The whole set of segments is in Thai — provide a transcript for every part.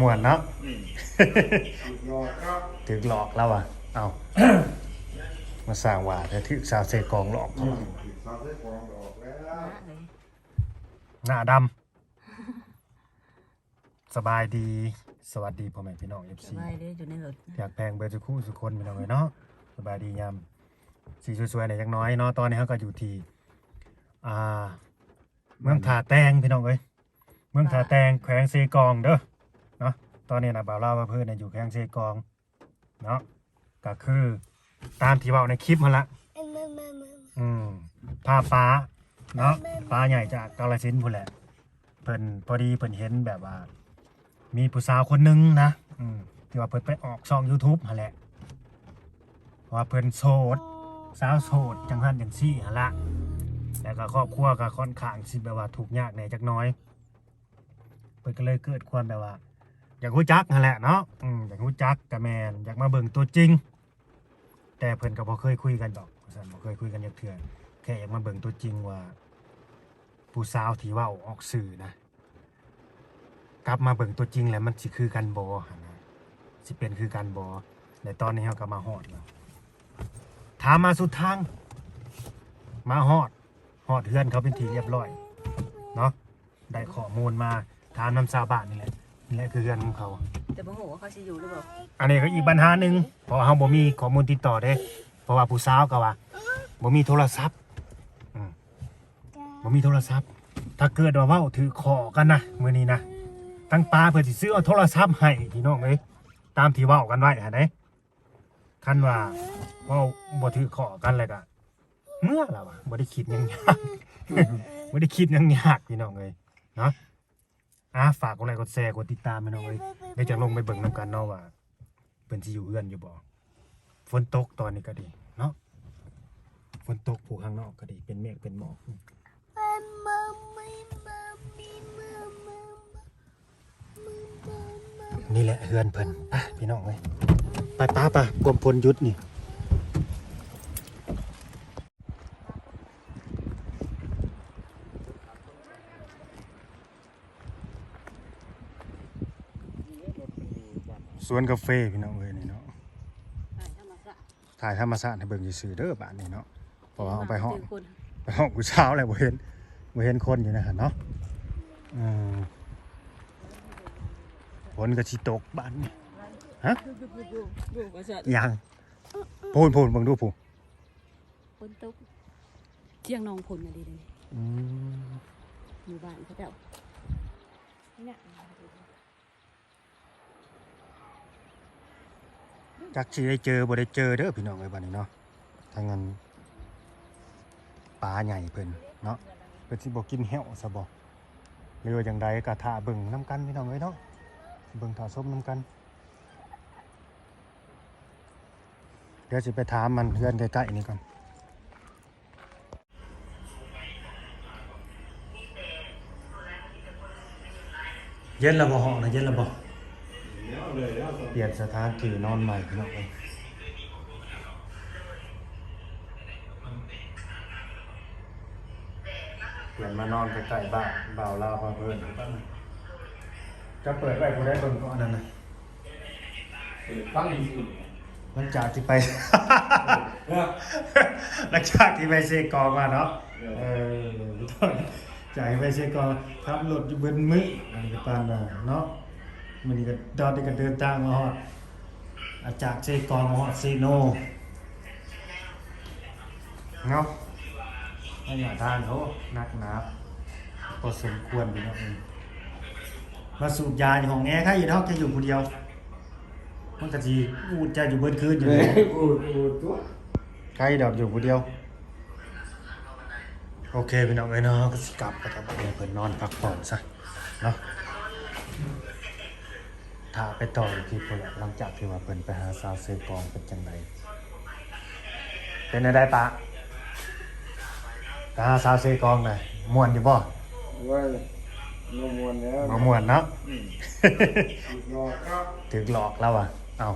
ม่วนเนาะอืมรอครับถึกหลอกแล้วอะ เอามาสร้างว่าแต่ถึกสาวเซกองหลอกอืเขามผิดซาเซ่กองออกแล้วหน้าดำสบายดี สวัสดีพ่อแม่พี่น้องเอฟสซีบายเด้ออยู่ในรถอยากแพงเบอร์จุคู่สุคนพี่น้องเลยเนาะสบายดียามสีสวยๆเนี่ยยังน้อยเนาะตอนนี้เขาก็อยู่ที่อ่า เมืองถาแตงพี่น้องเอ้ยเมืองถาแตงแขวงเซกองเด้อเนาะ ตอนนี้นะบ่าวเล่าว่าเพื่อนอยู่แขวงเซกองเนาะก็คือตามที่เว่าในคลิปมาละอืมพาป้าเนาะป้าใหญ่จากกาลสินธุ์พุ่นแหละเพิ่นพอดีเพิ่นเห็นแบบว่า มีผู้สาวคนหนึงนะอืมที่ว่าเพิ่นไปออกช่อง YouTube หั่นแหละว่าเพิ่นโสด สาวโสดจังซั่นจังซี่หั่นละแล้วก็ครอบครัวก็ค่อนข้างสิแบบว่าทุกข์ยากแหน่จักหน้อย เพิ่นก็เลยเกิดความแบบว่า อยากรู้จักนั่นแหละเนาะอืมอยากรู้จักกับแมนอยากมาเบิ่งตัวจริง แต่เพิ่นก็บ่เคยคุยกันดอกซั่นบ่เคยคุยกันจักเทื่อแค่อยากมาเบิ่งตัวจริงว่า ผู้สาวที่เว้าออกสื่อนะ กลับมาเบิ่งตัวจริงแล้วมันสิคือกันบ่หั่นนะสิเป็นคือกันบ่ในตอนนี้เฮาก็มาฮอดแล้วถามมาสุดทาง มาฮอดฮอดเฮือนเขาเป็นทีเรียบร้อย เนาะได้ข้อมูลมาถามน้ำชาวบ้านนี่แหละ นี่แหละคือเฮือนของเขา แต่บ่ฮู้ว่าเขาสิอยู่หรือเปล่าอันนี้ก็อีกปัญหาหนึ่งเพราะว่าเราบ่มีข้อมูลติดต่อเด้ เพราะว่าผู้สาวก็ว่าบ่มีโทรศัพท์อืมบ่มีโทรศัพท์ ถ้าเกิดว่าเว้าถือขอกันนะมื้อนี้นะตั้งปลาเพื่อสิซื้อเอาโทรศัพท์ให้พี่น้องเอ้ยตามที่เว้ากันไว้หั่นเด้คันว่าเว้าบ่ถือขอกันเลยก็เมื่อล่ะวะบ่ได้คิดหยังยาก บ่ได้คิดหยังยากพี่น้องเอ้ยเนาะ อะฝากกดไลค์กดแชร์กดติดตามพี่น้องเอ้ยเดี๋ยวจะลงไปเบิ่งน้ำกันเนาะว่าเพิ่นสิอยู่เอื้อนอยู่บ่ฝนตกตอนนี้ก็ดีเนาะฝนตกผู้ข้างนอกก็ดีเป็นเมฆเป็นหมอกนี่แหละเฮือนเพิ่นไปพี่น้องเอ้ยไปป้าปะกรมพลยุทธนี่ สวนกาแฟพี่น้องเอ้ยนี่เนาะถ่ายธรรมชาติให้เบิ่งซื่อๆเด้อบ้านนี้เนาะเพราะว่าเอาไปห้องคนไปห้องกูเช้าแล้วบ่เห็นบ่เห็นคนอยู่นะฮะเนาะอืมฝนก็สิตกบ้านนี่ฮะดูว่าจะยังพูนพูนเบิ่งดูผู้ฝนตกเที่ยงนองพลน่ะดีเลยอืมหมู่บ้านเขาเจ้าเนี่ย จักสิได้เจอบ่ได้เจอเด้อพี่น้องเอ้ยบัดนี้เนาะทางนั้นปลาใหญ่เพิ่นเนาะเพิ่นสิบ่กินแห้วซะบ่หรือว่าจังใดก็ท่าเบิ่งนํกันพี่น้องเอ้ยเนาะเบิ่งท่าชมนํกันเดี๋ยวสิไปถามมันเพื่อนใกล้ๆนี่ก่อนเย็นแล้วบ่ห้องนะเย็นแล้วบ่ ปลี่ยนสถานที่นอนใหม่พี่น้องเอ้ยเปลี่ยนมานอนใกล้ๆบ้านบ่าวลาวมาเพิ่นจะเปิดไว้ผู้ใดเบิ่งก่อนนั่นน่ะตั้งอยู่หลังจากที่ไป หลังจากที่ไปเซกองมาเนาะเออต้องจ่ายไปเซกองขับรถอยู่บนมืออันนี้ก็ปานน่ะเนาะ มันนี่ก็ดอดนี่ก็เดินทางมาฮอดอาจากเซกองมาฮอดเซโนเนาะให้หน้าทางเขานักหนาพอสมควรพี่น้องเอ้ยมาสูบยาอยู่ห้องแอร์ใครอยู่เนาะแค่อยู่ผู้เดียว มันก็สิอูดใจอยู่เบิดคืนอยู่เลเลยยอูดอูดตัวใครดอกอยู่ผู้เดียว โอเคพี่น้องเอ้ยเนาะก็สิกลับไปกับเพิ่นนอนพักผ่อนซะเนาะ ถ้าไปต่ออีกทีเพิ่นแหละหลังจากที่ว่าเพิ่นไปหาสาวเซกองเป็นจังไดเป็นได้ปะไปหาสาวเซกองน่ะม่วนอยู่บ่ว่าโนมวนแล้วบ่ม่วนเนาะอืมรอครับถึกหลอกแล้วอะ เอา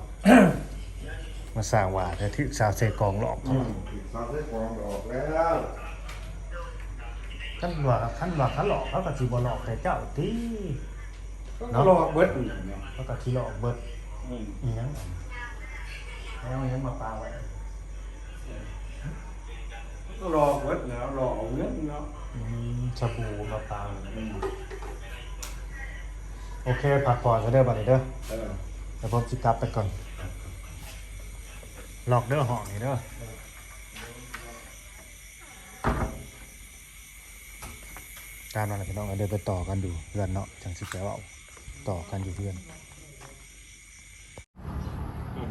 มาสร้างว่าแต่ถึกสาวเซกองหลอกอืเขามผิดซาเซ่กองออกแล้วขั้นว่าขั้นว่าเขาหลอกเขาก็สิบ่หลอกแต่เจ้าที่ ก็รอเบิดนี่เนาะแล้วก็ขี้หลอกเบิดอืมอีหยังแล้วอีหยังมาปาไว้ก็รอเบิดแล้วรอเอาเงินเนาะอืมชาบูมาปาโอเคพักผ่อนซะเด้อบัดนี้เด้อเออเดี๋ยวผมสิกลับไปก่อนล็อกเด้อห้องนี่เด้อการนั่นแหละพี่น้องเอาเดินไปต่อกันดูเพื่อนเนาะจังสิแปลว่า ต่อกันอยู่เพื่อน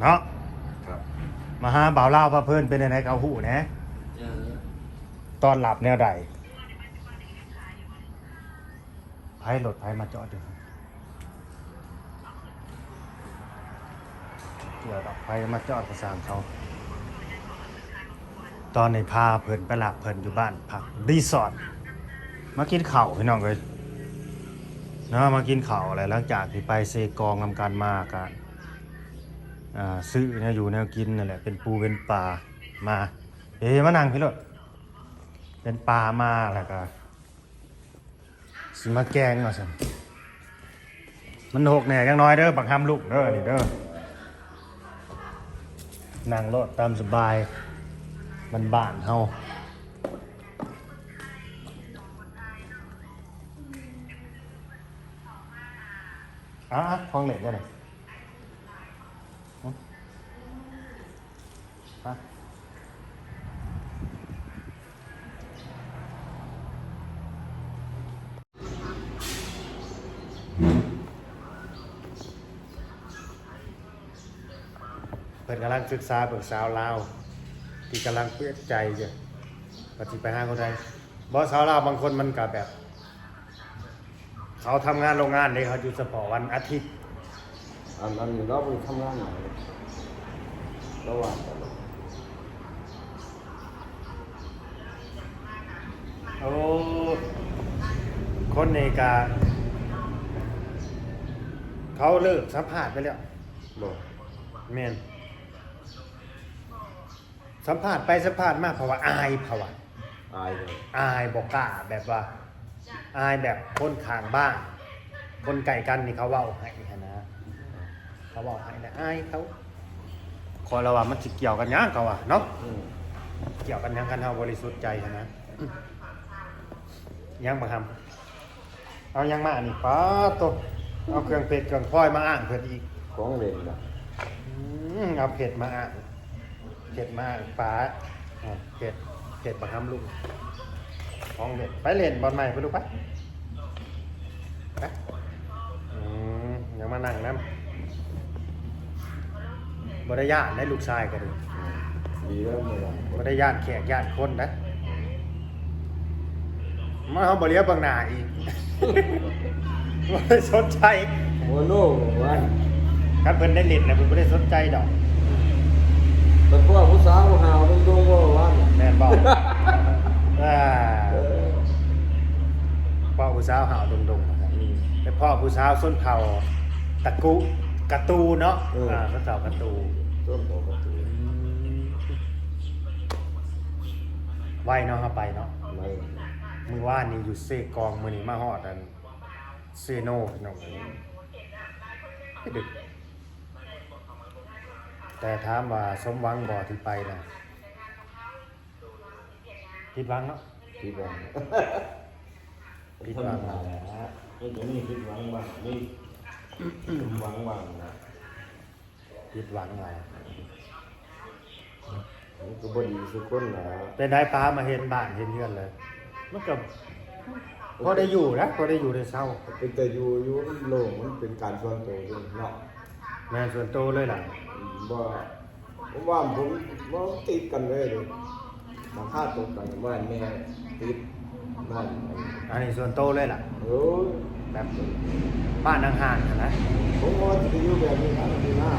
เนาะครับมาหาบ่าวเล่าวพระเพิ่นเป็นยังไงเกาหูนะเออตอนหลับแนวใดไพ่รถไพ่มาจอดอยู่เกี่ยวกับไพ่มาจอดประสานเขา ตอนในพาเพิ่นไปหลับเพิ่นอยู่บ้านพักรีสอร์ทมากินข้าวพี่น้องเลย เนาะมากินข้าวอะไรหลังจากที่ไปเซกองทำการมากันซื้อเนี่ยอยู่แนวกินนั่นแหละเป็นปูเป็นปลามาเอ๊ะมานั่งพี่รถเป็นปลามาแล้วก็สิมาแกงเอาสิมันหกแหน่ยังน้อยเด้อบักห้ามลูกเด้อนี่เด้อนั่งรถตามสบายมันบ้านเฮา อะห้องเหล็กได้เลยอะเพิ่นกำลังศึกษาเบิกสาวลาวที่กำลังเปลี่ยนใจอยู่ปฏิไปห้างคนใดบอสาวลาวบางคนมันก็แบบ เขาทำงานโรงงานนี่เขาอยู่เฉพาะวันอาทิตย์ อันนั้นเราไปทำงานไหนระหว่างกันโอ้คนในกาเขาเลิกสัมภาษณ์ไปแล้วบอกแมนสัมภาษณ์ไปสัมภาษณ์มาเพราะว่าอายเพราะว่าอายเลย อายบอกกล้าแบบว่า อายแบบคนข้างบ้านคนไก่กันนี่เขาเว่าให้หั้นนะเขาเว่าให้นะอายเขาคอยระว่ามันสิเกี่ยวกันหยังเขาว่าเนาะอืมเกี่ยวกันหยังกันเฮาบริสุทธิ์ใจหั้นนะยังบ่ทำเอายังมานี่ป้าโตเอาเครื่องเพชรเครื่องพลอยมาอ้างเพิ่นอีกของเล่นนะอืมเอาเผ็ดมาอะเผ็ดมาฟ้าอะเผ็ดเผ็ดมาทำลูก ของเล่นไปเล่นบอลใหม่ไปลูกไปไปอืมอย่ามานั่งน้ำบริยานได้ลูกชายก็ดูดีแล้วเมื่อไหร่บริยานแขกญาติคนนะมาเขาบริยาบางหนาอีกบริสนใจโมโน่วันครับเพิ่นได้เล่นนะเพิ่นบ่ได้สนใจดอกแต่พวกผู้สาวหาวตรงๆว่าวันแม่นบอกอ่าเออ พ่อผู้สาวหาวดงๆนะครับอืมเป็นพ่อผู้สาวส้นเผาตะกุกระตูเนาะเอออ่อ่าส้นเผากระตูต้นบอกประตูไหวเนาะเฮาไปเนาะไม่มือว่านนี่อยู่เซกองมื้อนี้มาฮอดอันเซโนพี่น้องเอ้ยไปดึก แต่ถามว่าสมหวังบ่ที่ไปน่ะผิดหวังเนาะคิดว่า ผิดหวังธรรมดาแล้วไอ้ตัวนี้คิดหวังบ้างนี่หวังบ้างนะผิดหวังหลายมันก็บดีสุกคนนะเป็นได้ป้ามาเห็นบ้านเห็นเฮือนเลยมันก็พอได้อยู่นะพอได้อยู่ได้เศร้าเป็นแต่อยู่อยู่มันโล่งมันเป็นการส่วนตัวเองเนาะแม่ส่วนตัวเลยล่ะบ่ผมว่าผมบ่ติดกันเลยเลยมาค่าตรงกันบ้าแม่ติด บ้านอันนี้ส่วนตัวเลยล่ะโอ้ยแบบบ้านห่างๆอะนะผมว่าจะอยู่แบบนี้นะที่หน้า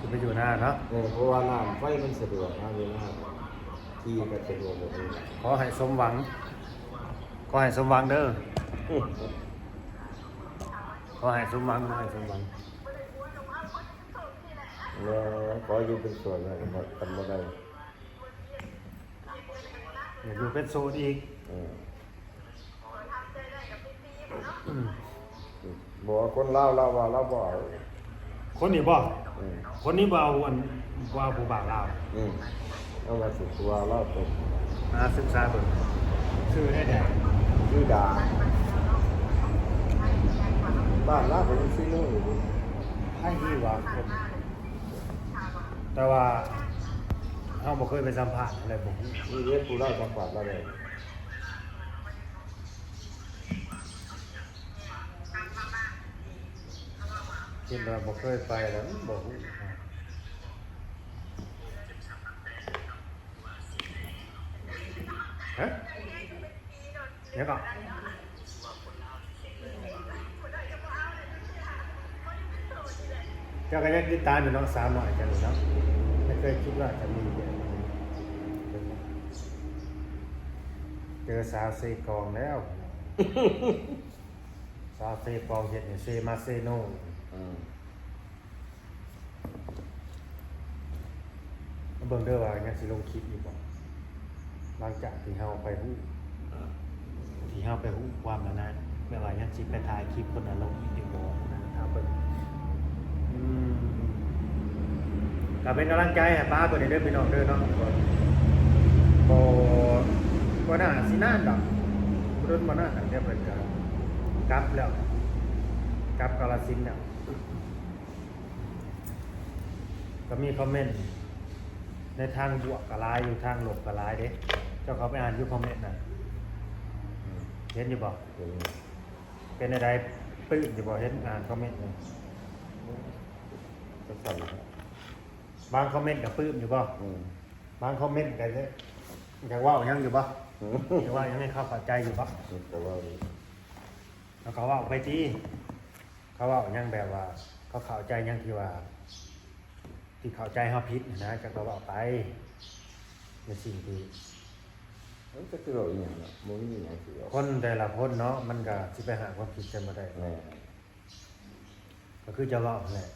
จะไปอยู่หน้าเนาะเออเพราะว่าน้ำไฟมันสะดวกนะเวลาที่ก็สะดวกแบบนี้ขอให้สมหวัง ขอให้สมหวังเด้อขอให้สมหวังขอให้สมหวังแล้วขออยู่เป็นส่วนนะกันบ่กันบ่ได้ อย่าอยู่เป็นโซนอีกเอออืมบอกว่าคนเล่าวเล่าว่าเล่าบ่เอาคนนี้บ่อืมคนนี้บ่เอาอันบ่เอาผู้บ่าวลาวอืมเอามาสุดตัวเล่าตกมาศึกษาเบิ่งชื่อได้แด่ชื่อดาบ้านลาเป็นซีโน่อยู่ดิให้ที่ว่าคนแต่ว่า เฮาบ่เคยไปสัมภาษณ์อะไรบ่ฮู้นี่เรียกผู้เล่าจังหวัดละเลยคิดว่าบ่เคยไปแล้วบ่ฮู้ฮะเดี๋ยวก่อนเจ้าก็ยังติดตามอยู่น้องสาวหน่อยกันอยู่เนาะไม่เคยคิดว่าจะมีแบบนี้ เจอสาวเซกองแล้ว สาวเซกองเห็ดให้เซมาเซโนอืมเบิ่งเด้อว่ายังสิลงคลิปอีกบ่หลังจากที่เฮาไปฮู้อ่าที่เฮาไปฮู้ความแล้วนะแม่ว่ายังสิไปถ่ายคลิปคนน่ะลงอีกอยู่บ่นะถ้าเบิ่งอืมก็เป็นกำลังใจให้ป้าเพิ่นได้เด้อพี่น้องเด้อเนาะบ่ บ่บ่น่าสินานดอกบ่โดนบ่นานดอกเดี๋ยวเพิ่นก็กลับแล้วกลับกาฬสินธุ์แล้วก็มีคอมเมนต์ในทางบวกกับร้ายอยู่ทางลบกับร้ายเด้เจ้าเขาไปอ่านยุคอมเมนต์น่ะเห็นอยู่บ่เป็นเป็นอะไรปื้มอยู่บ่เห็นอ่านคอมเมนต์นี่ก็สั่นครับางคอมเมนต์กับปื้มอยู่บ่อืมบางคอมเมนต์ก็จะอยากว่ายังอยู่บ่อืมอยากว่ายังไม่เข้าเข้าใจอยู่บ่แต่ว่าแล้วเขาว่าไปที่เขาว่ายังแบบว่า เขาเข้าใจยังที่ว่า ที่เข้าใจเฮาผิดนะจะก็ว่าไปในสิ่งที่มันก็คือเราอย่างเนาะมันมีอย่างที่เราคนแต่ละคนเนาะมันก็สิไปหาความผิดกันบ่ได้แม่ก็คือจะว่าแหละ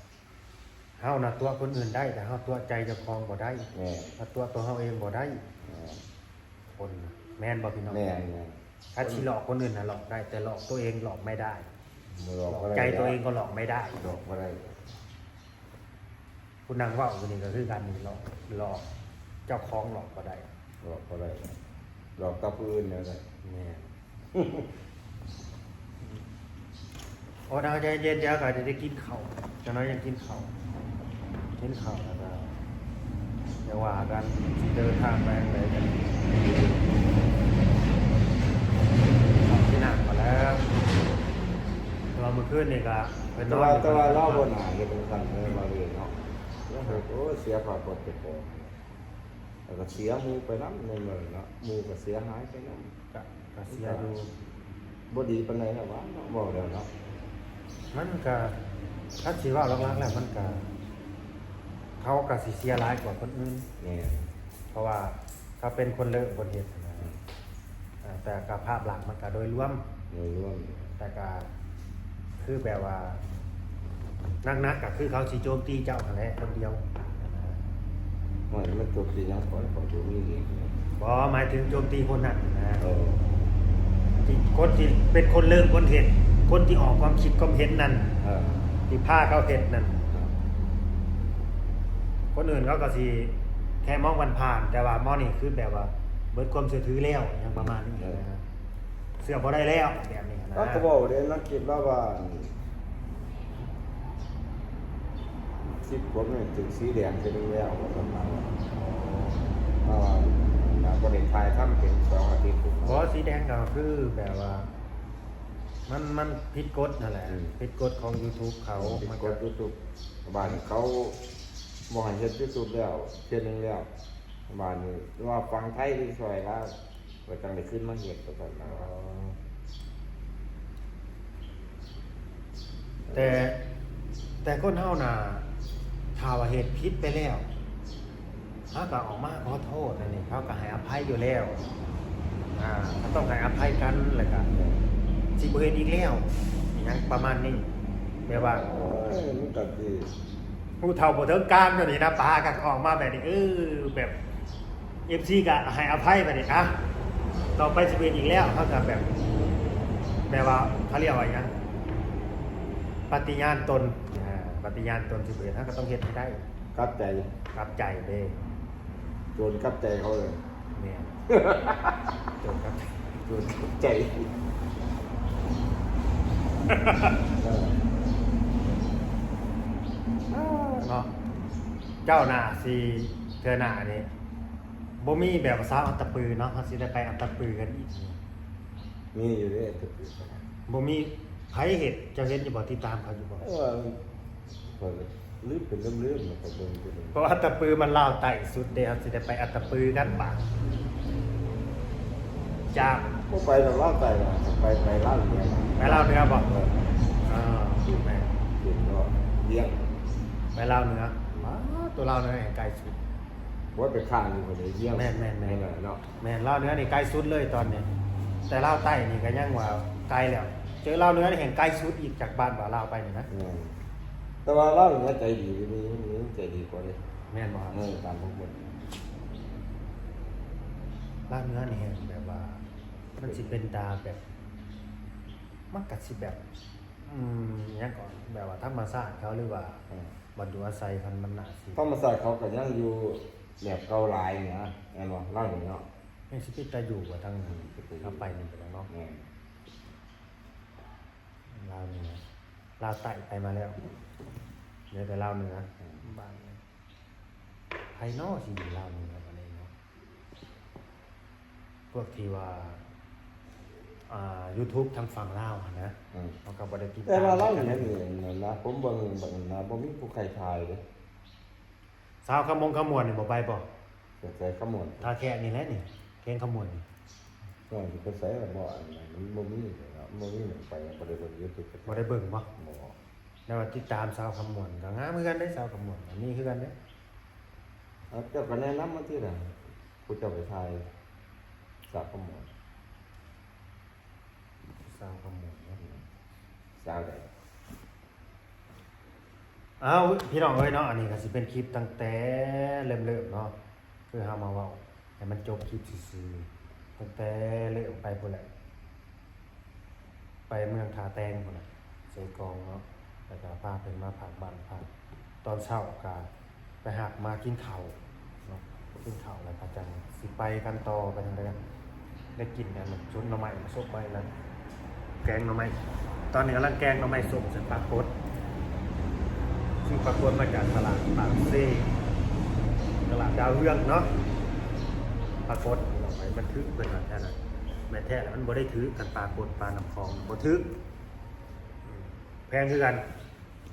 เฮาน่ะตัวคนอื่นได้ แต่เฮาตัวใจเจะคลองบ่ได้แม่ถ้าตัวตัวเฮาเองบ่ได้แม่ คนน่ะแม่นบ่พี่น้องแม่แม่ถ้าสิหลอกคนอื่นน่ะหลอกได้ แต่หลอกตัวเองหลอกไม่ได้มือหหลลออกกก็ได้ใจตัวเองก็หลอกไม่ได้หลอกก็ได้คุณนางเว่าอยู่นี่ก็คือการหลอกหลอกเจ้าของหลอกบ่ได้หลอกก็ได้หลอกกับผู้อื่นเนี่ยได้แม่นโอ้ดาวใจเย็นๆเดี๋ยวก็จะได้กินข้าวจะน้อยยังกินข้าวกินข้าวแล้วก็เดี๋ยวว่ากันสิเดินทางไปทางไหนกันออก ที่หนักมาแล้วเราเมื่อคืนนี่ก็เป็นนแต่อนว่าอยู่แต่ว่าเล่าบนหาเห็นกันเลยมาเลยเนาะแล้วเห็นโอ้เสียความปลอดภัยแล้วก็เสียหมูไปน้ำในเมืองเนาะหมูก็เสียหายไปน้ำก็ก็เสียอยู่บ่ดีปานใดนะวะบอกแล้วเนาะมันก็ถ้าสิว่าลักๆแล้วมันก็เขาก็สิเสียร้ายกว่าคนอื่นนี่เพราะว่า เขาเป็นคนเลิกคนเห็ดนะอ่าแต่กับภาพหลักมันก็โดยรวม โดยรวมแต่ก็คือแบบว่านักๆก็คือเขาสิโจมตีเจ้าอะไรคนเดียวนะมันมันจบสิยังก่อนก่อนจะมีอีกนะบ่หมายถึงโจมตีคนนั้นนะเออที่คนที่เป็นคนเริ่มคนเห็นคนที่ออกความคิดความเห็นนั่นเออที่พาเขาเห็นนั่น คนอื่นเขาก็สิแค่มองวันผ่านแต่ว่ามอนี่คือแบบว่าเบิดความเชื่อถือแล้วอย่างประมาณนี้นะเสื้อบ่ได้แล้วแบบนี้นะแล้วก็บอกเด้นักกิจว่าว่าสิบผมเนี่ยถึงสีแดงจะได้แล้วว่าสมัยว่าว่าเราบริทายทำเป็นสองอาทิตย์เพราะสีแดงก็คือแบบว่ามันมันผิดกฎนั่นแหละผิดกฎของ YouTube เขาเป็นมันกก็ดยูทูบบ้านเขา บ่ให้เฮ็ดยูทูบแล้วเทื่อนึงแล้วบ้านนี้ว่าฟังไทยที่ซอยแล้วว่าจังได้ขึ้นมาเฮ็ดก็ซั่นนะว่าแต่ แต่คนเฮาน่ะถ้าว่าเหตุผิดไปแล้วเขาก็ออกมาขอโทษนั่นนี่เขาก็ให้อภัยอยู่แล้วอ่าเขาต้องให้อภัยกันแล้วก็สิบ่เฮ็ดอีกแล้วอหยังประมาณนี้แปลว่าโอ้ยมันก็สิ ผู้เฒ่าบ่เทิงกลางแบบนี้นะปาก็ออกมาแบบนี้เออแบบ FC ก็ให้อภัยแบบนี้อะต่อไปสิเป็นอีกแล้วเขาก็แบบแปลว่าเขาเรียกว่าอย่างปฏิญาณตนอ่าปฏิญาณตนสิเบิดถ้าก็ต้องเฮ็ดให้ได้กลับใจรับใจเด้โจรกลับใจเขาเลยเนี่ยจนครับโจรกลับใจ เออ เนาะ เจ้าหน้าสิเธอหน้านี่บ่มีแบบภาษาอัตตปือเนาะเขาสิได้ไปอัตตปือกันอีกมีอยู่ด้วยตึกบ่มีไผเฮ็ดเจ้าเห็นอยู่บ่ที่ตามเขาอยู่บ่เออเปิดลืมเป็นลืมๆนะครับเบิ่งเป็นเพราะอัตตปือมันลาวใต้สุดเด้เขาสิได้ไปอัตตปือกันบาดจากก็ไปเราเล่าใจนะไปไปเล่าเรียนไปลาวเหนือบ่เอออ่าถูกไหมเรียนก็เลี้ยงไปลาวเหนืออ๋อ ตัวลาวเหนือแห่งไกลสุด ว่าไปข้างอยู่คนเดียวเลี้ยงแม่นแม่นแม่นแหละเนาะแม่นลาวเหนือนี่ไกลสุดเลยตอนนี้ แต่ลาวใต้นี่ก็ยังว่าไกลแล้ว เจอลาวเหนือนี่แห่งไกลสุดอีกจากบ้านบ่าวลาวไปนี่นะอืมแต่ว่าเล่าอย่างนี้ใจดีมีมีใจดีกว่าเลยแม่นบ่ครับเออตามพวกมันลาวเหนือนี่แห่งแบบว่า มันสิเป็นตาแบบ มันก็สิแบบ อืมหยังก่อนแบบว่าธรรมชาติเขาหรือว่าเออ บรรดุอาศัยพันธุ์มันน่าสิธรรมศาสตร์เขาก็ยังอยู่แบบเกาหลายเนี่ยแน่นอนเล่าอย่างนี้เนาะยังสิเป็นตาอยู่ว่าทั้งนั้นเอาไปนี่ไปแล้วเนาะแม่นลาวเหนือลาวใต้ไปมาแล้วเหลือแต่ลาวเหนือบ้านภายนอกสิอยู่ลาวเหนือบัดนี้เนาะพวกที่ว่า อ่า YouTube ทางฝั่งลาวอะนะอืมเขาก็บ่ได้ติดแต่ว่าเล่าอกัย่างนี้นี่นะผมเบิ่งเบิ่งนะบ่มีผู้ใครทายเลยสาวขมงขมวนนี่บ่ไปบ่แต่ใส่ขมวดทาแค่นี่แหละนี่แค่ขมวนนี่ก่อนที่ไปใส่ละบ่อันนั้นมันบ่มีเลยเนาะบ่มีหยังไปบ่ได้เบิ่ง YouTube บ่ได้เบิ่งบ่บ่แล้วว่าติดตามสาวขมวนก็งามคือกันเด้สาวขมวนอันนี้คือกันเด้เอาเจ้าก็แนะนำมาที่ล่ะผู้เจ้าไปทายสักขมวด สาวขมวนเนาะสาวใดอ้าวพี่น้องเอ้ยเนาะอันนี้ก็สิเป็นคลิปตั้งแต่เริ่มๆเนาะคือเฮามาเว้าให้มันจบคลิปซื่อๆตั้งแต่เริ่มไปพุ่นแหละไปเมืองทาแตงพุ่นน่ะใส่กองเนาะแล้วก็พาเพิ่นมาผักบ้านผักตอนเช้าก็ไปหักมากินข้าวเนาะกินข้าวแล้วก็จังสิไปกันต่อไปทางใดกันได้กินกันมันชุดหน่อไม้มาซบไปแล้ว แกงหน่อไม้ตอนนี้กำลังแกงหน่อไม้ส้มใส่ปลากดซึ่งปากฏมาจากตลาดปากซ่ตลาดดาวเรืองเนาะปากฏเราไปบันทึกเป็นแบบนั้นแม่แท้มันบ่ได้ถือกันปรากฏปลาน้ำคลองบ่ถือแพงคือกัน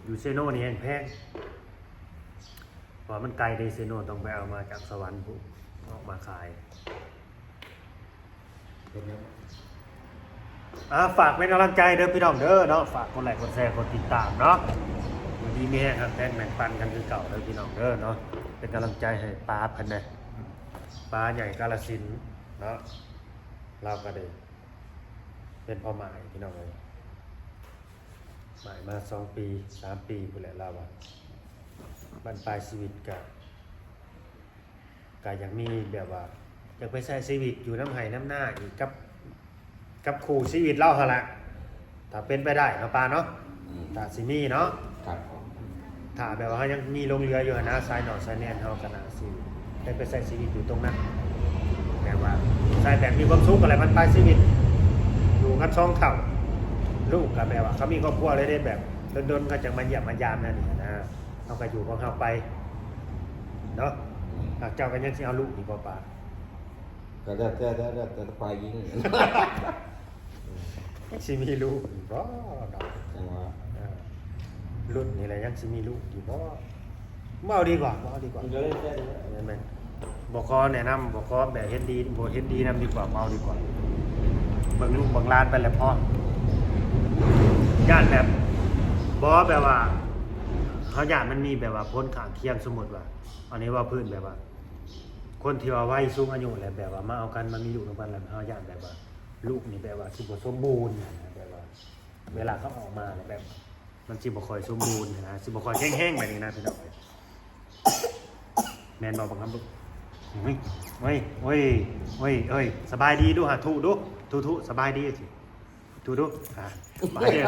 อยู่เซโนนี่แพงแพงเพราะมันไกลเดเซโนต้องไปเอามาจากสวรรค์ออกมาขายเป็นยัง อ่าฝากเป็นกำลังใจเด้อพี่น้องเด้อเนาะฝากกดไลค์กดแชร์กดติดตามเนาะอยู่ดีมีแห้ครับแบ่แบ่งปันกันคือเก่าเลยพี่น้องเด้อเนาะเป็นกำลังใจให้ปลาพันนะปลาใหญ่กาลสินเนาะเราก็ได้เป็นพ่อหมายพี่น้องเลยหมายมาสองปีสามปีพูดแหละเราอะบรรปลายชีวิตกับก็ยังมีแบบว่าอยากไปใช้ชีวิตอยู่น้ำไห้น้ำหน้าอีกกับ กับคู่ชีวิตเราหนละถ้าเป็นไปได้เนาะปลาเนาะอืมถ้าสิมีเนาะครับผมถ้าแบบว่าเขายังมีลงเรืออยู่นะซ้ายหนอซ้ายแนนเขาขนาดสิได้ไปใส่ชีวิตอยู่ตรงนั้นแบบว่าใส่แบบมีความสุขอะไรมันไปชีวิต อยู่กันช่องเถ่าลูกกับแบบว่าเขามีครอบครัวเลยได้แบบโดนๆก็จะมาเยี่ยมมายามนั่นนี่นะเขาก็อยู่ของเขาไปเนาะหากเจ้ากันยังสิเอาลูกอีกบ่ป่าก็ได้แต่แต่แต่แต่ฝ่ายหญิง ยังสิมีลูกอีกบ่ดอกจังว่าเออรุ่นนี่แหละยังสิมีลูกอีกบ่บ่เอาดีกว่าบ่เอาดีกว่ามันจะได้แค่นี้แม่นแม่นบอกคอแนะนำบอกคอแบบเฮ็ดดีบ่เฮ็ดดีนำดีกว่าเมาดีกว่าเบิ่งลูกเบิ่งหลานไปแล้วพอย่านแบบบ่แบบว่าเขาย่านมันมีแบบว่าพ้นข้างเคียงสมมุติว่า อันนี้ว่าพื้นแบบว่า คนที่ว่าวัยสูงอายุแหละแบบว่ามาเอากันมามีลูกนำกันแล้วเขาย่านแบบว่า ลูกนี่แบบว่าสิบสมบูรณ์นะแบบว่า เวลาเขาออกมาเนี่ยแบบ มันสิบคอยสมบูรณ์นะสิบคอยแห้งๆแบบนี้นะพี่น้องแมนบอกบังคับลูกเฮ้ยเฮ้ยเฮ้ยเฮ้ยเฮ้ยสบายดีดูหะทุดูทุทุสบายดีสิทูดูอะไปเลย